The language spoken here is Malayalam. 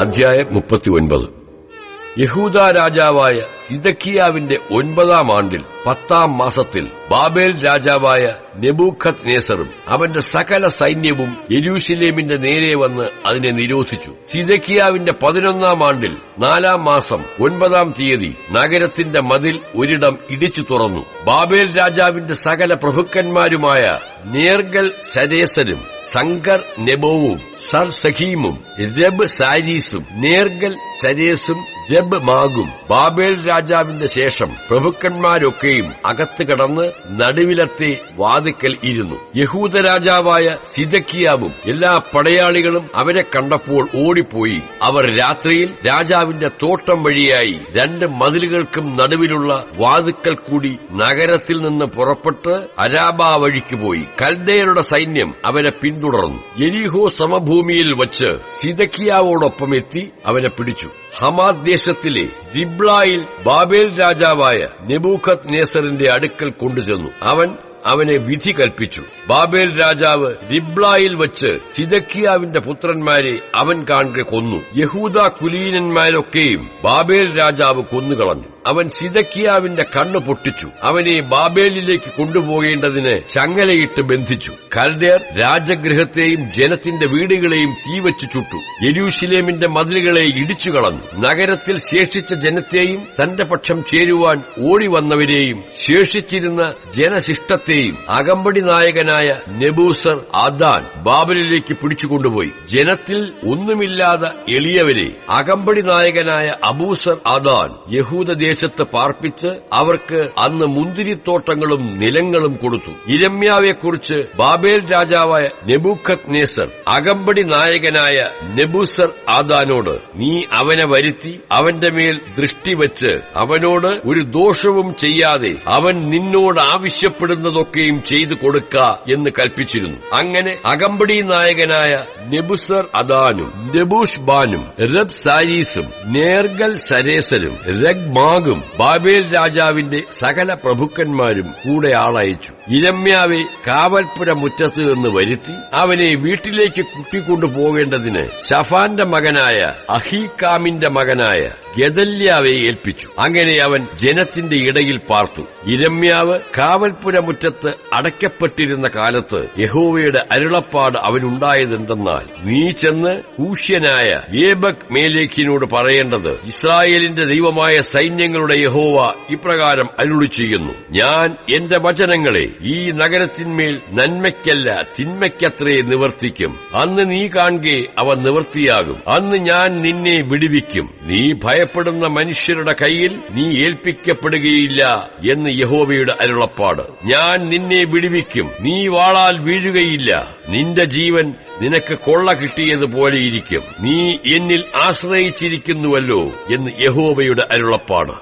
അധ്യായം മുപ്പത്തി ഒൻപത് യഹൂദ രാജാവായ സിദക്കിയാവിന്റെ ഒൻപതാം ആണ്ടിൽ പത്താം മാസത്തിൽ ബാബേൽ രാജാവായ നെബൂഖത് നേസറും അവന്റെ സകല സൈന്യവും യരൂഷലേമിന്റെ നേരെ വന്ന് അതിനെ നിരോധിച്ചു. സിദക്കിയാവിന്റെ പതിനൊന്നാം ആണ്ടിൽ നാലാം മാസം ഒൻപതാം തീയതി നഗരത്തിന്റെ മതിൽ ഒരിടം ഇടിച്ചു തുറന്നു. ബാബേൽ രാജാവിന്റെ സകല പ്രഭുക്കന്മാരുമായ നേർഗൽ ശരേസരും സങ്കർ നെബോവും സർ സഖീമും രബ് സാരീസും നേർഗൽ ചരേസും രബ് മാഗും ബാബേൽ രാജാവിന്റെ ശേഷം പ്രഭുക്കന്മാരൊക്കെയും അകത്ത് കടന്ന് നടുവിലത്തെ വാതിക്കൽ ഇരുന്നു. യഹൂദ രാജാവായ സിദക്കിയാവും എല്ലാ പടയാളികളും അവരെ കണ്ടപ്പോൾ ഓടിപ്പോയി. അവർ രാത്രിയിൽ രാജാവിന്റെ തോട്ടം വഴിയായി രണ്ട് മതിലുകൾക്കും നടുവിലുള്ള വാതുക്കൽ കൂടി നഗരത്തിൽ നിന്ന് പുറപ്പെട്ട് അരാബ വഴിക്ക് പോയി. കൽദയരുടെ സൈന്യം അവരെ പിന്തുടർന്നു. എലിഹോ സമഭൂമിയിൽ വച്ച് സിദക്കിയാവോടൊപ്പം എത്തി അവനെ പിടിച്ചു. ഹമാദ് ദേശത്തിലെ ദിബ്ലായിൽ ബാബേൽ രാജാവായ നെബൂഖത് നേസറിന്റെ അടുക്കൽ കൊണ്ടുചെന്നു. അവൻ അവനെ വിധി കൽപ്പിച്ചു. ബാബേൽ രാജാവ് റിബ്ലായിൽ വച്ച് സിദക്കിയാവിന്റെ പുത്രന്മാരെ അവൻ കാണെ കൊന്നു. യഹൂദ കുലീനന്മാരൊക്കെയും ബാബേൽ രാജാവ് കൊന്നുകളഞ്ഞു. അവൻ സിദക്കിയാവിന്റെ കണ്ണു പൊട്ടിച്ചു. അവനെ ബാബേലിലേക്ക് കൊണ്ടുപോകേണ്ടതിന് ചങ്ങലയിട്ട് ബന്ധിച്ചു. കൽദേർ രാജഗൃഹത്തെയും ജനത്തിന്റെ വീടുകളെയും തീവച്ചു ചുട്ടു. യരൂഷലേമിന്റെ മതിലുകളെ ഇടിച്ചു കളഞ്ഞു. നഗരത്തിൽ ശേഷിച്ച ജനത്തെയും തന്റെ പക്ഷം ചേരുവാൻ ഓടി വന്നവരെയും ശേഷിച്ചിരുന്ന ജനശിഷ്ടത്തെയും അകമ്പടി നായകനായ നെബൂസർ ആദാൻ ബാബലിലേക്ക് പിടിച്ചുകൊണ്ടുപോയി ജനത്തിൽ ഒന്നുമില്ലാതെ എളിയവരെ അകമ്പടി നായകനായ അബൂസർ ആദാൻ യഹൂദദേശത്ത് പാർപ്പിച്ച് അവർക്ക് അന്ന് മുന്തിരിത്തോട്ടങ്ങളും നിലങ്ങളും കൊടുത്തു. ഇരമ്യാവെക്കുറിച്ച് ബാബേൽ രാജാവായ നെബുഖത് നേസർ അകമ്പടി നായകനായ നെബുസർ ആദാനോട് നീ അവനെ വരുത്തി അവന്റെ മേൽ ദൃഷ്ടി വെച്ച് അവനോട് ഒരു ദോഷവും ചെയ്യാതെ അവൻ നിന്നോട് ആവശ്യപ്പെടുന്നതൊക്കെയും ചെയ്തു കൊടുക്ക എന്ന് കൽപ്പിച്ചിരുന്നു. അങ്ങനെ അകമ്പടി നായകനായ നെബുസർ അദാനും നെബൂഷ് ബാനും റബ് സാരീസും നേർഗൽ സരേസരും രഗ്മാഗും ബാബേൽ രാജാവിന്റെ സകല പ്രഭുക്കന്മാരും കൂടെ ആളയച്ചു. ഇരമ്യാവെ കാവൽപുര മുറ്റത്ത് നിന്ന് വരുത്തി അവനെ വീട്ടിലേക്ക് കുട്ടിക്കൊണ്ടുപോകേണ്ടതിന് ഷഫാന്റെ മകനായ അഹീകാമിന്റെ മകനായ ഗദല്യാവെ ഏൽപ്പിച്ചു. അങ്ങനെ അവൻ ജനത്തിന്റെ ഇടയിൽ പാർത്തു. ഇരമ്യാവ് കാവൽപുര മുറ്റത്ത് അടയ്ക്കപ്പെട്ടിരുന്ന കാലത്ത് യഹോവയുടെ അരുളപ്പാട് അവനുണ്ടായതെന്തെന്നാൽ നീ ചെന്ന് കൂഷ്യനായ ഏബക് മേലേഖിനോട് പറയേണ്ടത് ഇസ്രായേലിന്റെ ദൈവമായ സൈന്യങ്ങളുടെ യഹോവ ഇപ്രകാരം അരുളി ചെയ്യുന്നു ഞാൻ എന്റെ വചനങ്ങളെ ഈ നഗരത്തിന്മേൽ നന്മയ്ക്കല്ല തിന്മയ്ക്കത്രേ നിവർത്തിക്കും. അന്ന് നീ കാണുകെ അവ നിവർത്തിയാകും. അന്ന് ഞാൻ നിന്നെ വിടുവിക്കും. നീ ഭയപ്പെടുന്ന മനുഷ്യരുടെ കയ്യിൽ നീ ഏൽപ്പിക്കപ്പെടുകയില്ല എന്ന് യഹോവയുടെ അരുളപ്പാട്. ഞാൻ നിന്നെ വിടുവിക്കും. നീ വാളാൽ വീഴുകയില്ല. നിന്റെ ജീവൻ നിനക്ക് കൊള്ള കിട്ടിയതുപോലെയിരിക്കും നീ എന്നിൽ ആശ്രയിച്ചിരിക്കുന്നുവല്ലോ എന്ന് യഹോവയുടെ അരുളപ്പാട്.